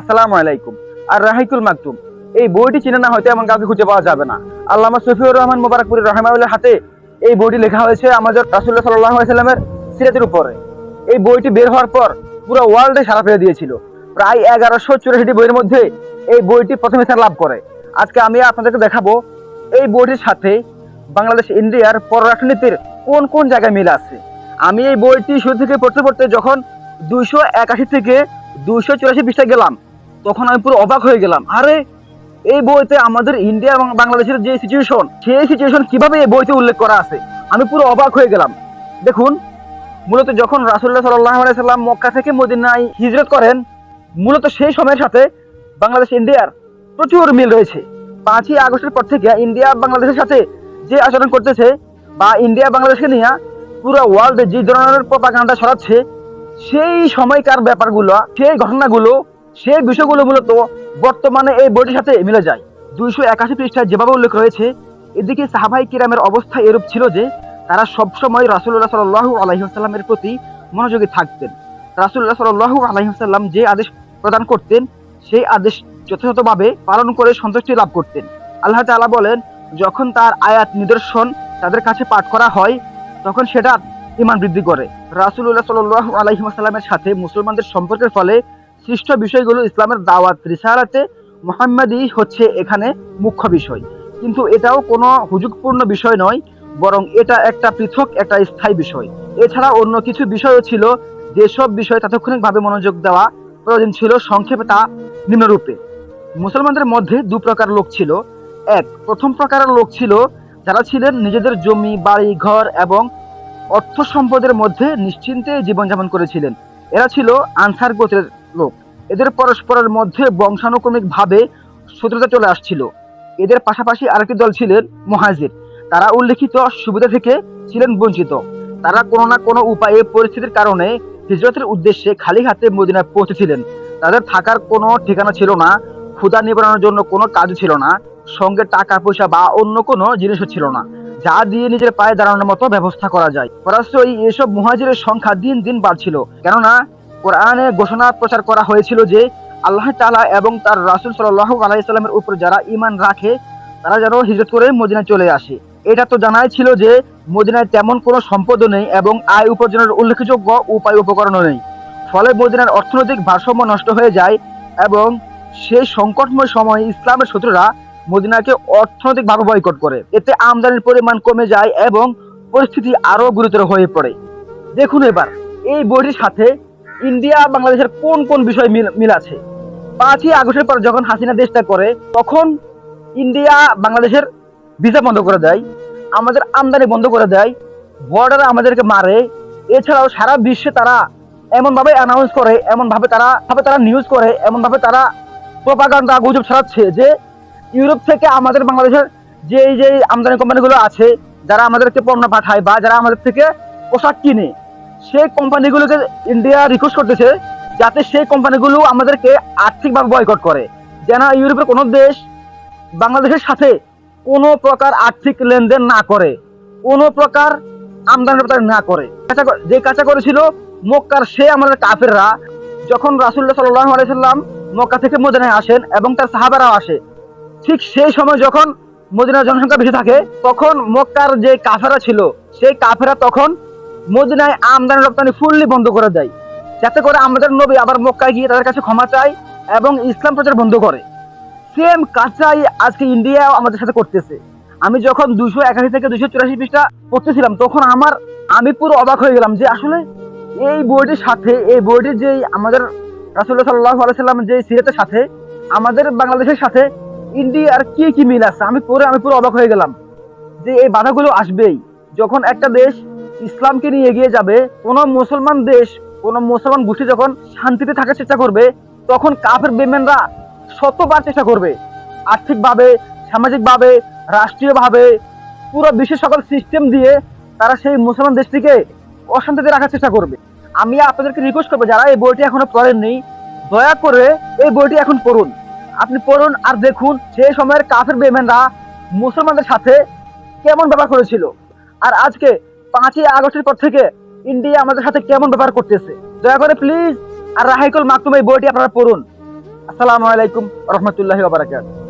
আসসালামু আলাইকুম। আর রাহিকুল মাকতুম এই বইটি চিনে না হয়তো এমন কাউকে খুঁজে পাওয়া যাবে না। আল্লামা সফিউর রহমান মোবারকপুরি রহমাউল্লাহ হাতে এই বইটি লেখা হয়েছে আমাদের রাসুল্লাহ সাল্লাহ সাল্লামের সিরাতের উপরে। এই বইটি বের হওয়ার পর পুরো ওয়ার্ল্ডে সারা ফেলে দিয়েছিল। প্রায় এগারোশো চুরাশিটি বইয়ের মধ্যে এই বইটি প্রথম স্থান লাভ করে। আজকে আমি আপনাদেরকে দেখাবো এই বইটির সাথে বাংলাদেশ ইন্ডিয়ার পররাষ্ট্রনীতির কোন কোন জায়গায় মিল আছে। আমি এই বইটি শুরু থেকে পড়তে পড়তে যখন দুইশো একাশি থেকে দুইশো চুরাশি পৃষ্ঠায় গেলাম। তখন আমি পুরো অবাক হয়ে গেলাম। আরে, এই বইতে আমাদের ইন্ডিয়া এবং বাংলাদেশের যে সিচুয়েশন সেই সিচুয়েশন কীভাবে এই বইতে উল্লেখ করা আছে? আমি পুরো অবাক হয়ে গেলাম। দেখুন, মূলত যখন রাসুল্লাহ সাল্লাহ সাল্লাম মক্কা থেকে মদিনায় হিজরত করেন, মূলত সেই সময়ের সাথে বাংলাদেশ, ইন্ডিয়ার প্রচুর মিল রয়েছে। পাঁচই আগস্টের পর থেকে ইন্ডিয়া বাংলাদেশের সাথে যে আচরণ করতেছে বা ইন্ডিয়া বাংলাদেশকে নিয়ে পুরো ওয়ার্ল্ডে যে ধরনের প্রপাগান্ডা ছড়াচ্ছে সেই সময়কার ব্যাপারগুলো, সেই ঘটনাগুলো, সেই বিষয়গুলো মূলত বর্তমানে এই বইটির সাথে মিলে যায়। দুইশো একাশি পৃষ্ঠায় যেভাবে উল্লেখ রয়েছে, এদিকে সাহাবাই কিরামের অবস্থা এরূপ ছিল যে, তারা সবসময় রাসুল্লাহ সাল্লাহ আলহিহাস্লামের প্রতি মনোযোগী থাকতেন। রাসুল্লাহ সাল্লাহ আলহিহাস্লাম যে আদেশ প্রদান করতেন, সেই আদেশ যথাযথভাবে পালন করে সন্তুষ্টি লাভ করতেন। আল্লাহ তাআলা বলেন, যখন তার আয়াত নিদর্শন তাদের কাছে পাঠ করা হয়, তখন সেটা ইমান বৃদ্ধি করে। রাসুল্লাহ সাল্লাহ আলহিমাসাল্লামের সাথে মুসলমানদের সম্পর্কের ফলে সৃষ্ট বিষয়গুলো ইসলামের দাওয়াত, রিসালাতে মোহাম্মদই হচ্ছে এখানে মুখ্য বিষয়। কিন্তু এটাও কোনো হুজুগপূর্ণ বিষয় নয়, বরং এটা একটা পৃথক, একটা স্থায়ী বিষয়। এছাড়া অন্য কিছু বিষয়ও ছিল, যেসব বিষয় তাৎক্ষণিকভাবে মনোযোগ দেওয়া প্রয়োজন ছিল, সংক্ষেপে তা নিম্নরূপে। মুসলমানদের মধ্যে দু প্রকার লোক ছিল। এক, প্রথম প্রকারের লোক ছিল, যারা ছিলেন নিজেদের জমি, বাড়ি, ঘর এবং অর্থ সম্পদের মধ্যে নিশ্চিন্তে জীবনযাপন করেছিলেন। এরা ছিল আনসার গোত্রের লোক। এদের পরস্পরের মধ্যে বংশানুক্রমিক ভাবে শত্রুতা চলে আসছিল। এদের পাশাপাশি আরেকটি দল ছিলেন মহাজির। তারা উল্লেখিত সুবিধা থেকে ছিলেন বঞ্চিত। তারা কোনো না কোনো উপায়ে পরিস্থিতির কারণে হিজরতের উদ্দেশ্যে খালি হাতে মদিনায় পৌঁছেছিলেন। তাদের থাকার কোনো ঠিকানা ছিল না, ক্ষুধা নিবারণের জন্য কোনো কাজ ছিল না, সঙ্গে টাকা পয়সা বা অন্য কোনো জিনিসও ছিল না। যা দিয়ে নিজের পায়ে দাঁড়ানোর মতো ব্যবস্থা করা যায়। পরাশ্রয়ী এসব মুহাজিরের সংখ্যা দিন দিন বাড়ছিল। কেননা, কোরআনে ঘোষণা প্রচার করা হয়েছিল যে, আল্লাহ তাআলা এবং তার রাসূল সাল্লাল্লাহু আলাইহি সাল্লামের উপর যারা ঈমান রাখে, তারা যেন হিজরত করে মদিনায় চলে আসে। এটা তো জানাই ছিল যে, মদিনায় তেমন কোনো সম্পদও নেই এবং আয় উপার্জনের উল্লেখযোগ্য উপায় উপকরণও নেই। ফলে মদিনার অর্থনৈতিক ভারসাম্য নষ্ট হয়ে যায় এবং সেই সংকটময় সময়ে ইসলামের শত্রুরা মদিনাকে অর্থনৈতিকভাবে বয়কট করে। এতে আমদানির পরিমাণ কমে যায় এবং পরিস্থিতি আরও গুরুতর হয়ে পড়ে। দেখুন এবার, এই বইটির সাথে ইন্ডিয়া বাংলাদেশের কোন কোন বিষয় মিল আছে? পাঁচই আগস্টের পর যখন হাসিনা দেশটা করে, তখন ইন্ডিয়া বাংলাদেশের ভিসা বন্ধ করে দেয়, আমাদের আমদানি বন্ধ করে দেয় বর্ডারে আমাদেরকে মারে। এছাড়াও সারা বিশ্বে তারা এমনভাবে অ্যানাউন্স করে, এমনভাবে তারা, ভাবে তারা নিউজ করে, এমনভাবে তারা প্রপাগান্ডা গুজব ছড়াচ্ছে যে ইউরোপ থেকে আমাদের বাংলাদেশের যে যে আমদানি কোম্পানিগুলো আছে, যারা আমাদেরকে পণ্য পাঠায় বা যারা আমাদের থেকে পোশাক কিনে, সেই কোম্পানিগুলোকে ইন্ডিয়া রিকোয়েস্ট করতেছে যাতে সেই কোম্পানিগুলো আমাদেরকে আর্থিকভাবে বয়কট করে। যেন ইউরোপের কোনো দেশ বাংলাদেশের সাথে কোনো প্রকার আর্থিক লেনদেন না করে, কোনো প্রকার আমদানি রপ্তানি না করে। কাঁচা যে কাঁচা করেছিল মক্কার সে আমাদের কাফেররা, যখন রাসুল্লাহ সাল্লাহ আলাইসাল্লাম মক্কা থেকে মদিনায় আসেন এবং তার সাহাবারাও আসে ঠিক সেই সময় যখন মদিনার জনসংখ্যা বেশি থাকে, তখন মক্কার যে কাফেরা ছিল, সেই কাফেরা তখন মদিনায় আমদানি রপ্তানি ফুললি বন্ধ করে দেয়। যাতে করে আমাদের নবী আবার মক্কায় গিয়ে তাদের কাছে ক্ষমা চায় এবং ইসলাম প্রচার বন্ধ করে। সেম কাজটাই আজকে ইন্ডিয়া আমাদের সাথে করতেছে। আমি যখন দুশো একাশি থেকে দুশো চুরাশি পৃষ্ঠা পড়তেছিলাম, তখন আমার, আমি পুরো অবাক হয়ে গেলাম যে আসলে এই বইটির সাথে, এই বইটির যে আমাদের রাসুল্লাহ সাল্লাহ আলাইসাল্লাম যে সিরাতের সাথে, আমাদের বাংলাদেশের সাথে ইন্ডিয়ার কি কি মিল আছে? আমি পরে আমি পুরো অবাক হয়ে গেলাম যে এই বাধাগুলো আসবেই। যখন একটা দেশ ইসলামকে নিয়ে এগিয়ে যাবে, কোনো মুসলমান দেশ, কোনো মুসলমান গোষ্ঠী যখন শান্তিতে থাকার চেষ্টা করবে, তখন কাফের বেমেনরা শতবার চেষ্টা করবে। আর্থিকভাবে, সামাজিকভাবে, রাষ্ট্রীয়ভাবে, পুরো বিশ্বের সকল সিস্টেম দিয়ে তারা সেই মুসলমান দেশটিকে অশান্তিতে রাখার চেষ্টা করবে। আমি আপনাদেরকে রিকোয়েস্ট করব, যারা এই বইটি এখনও পড়েননি, দয়া করে এই বইটি এখন পড়ুন। আপনি পড়ুন আর দেখুন সেই সময়ের কাফের বেমেনরা মুসলমানদের সাথে কেমন ব্যবহার করেছিল। আর আজকে পাঁচই আগস্টের পর থেকে ইন্ডিয়া আমাদের সাথে কেমন ব্যবহার করতেছে। দয়া করে প্লিজ আর রাহিকুল মাকতুম এই বইটি আপনারা পড়ুন। আসসালামু আলাইকুম রহমতুল্লাহ বারাকাতুহু।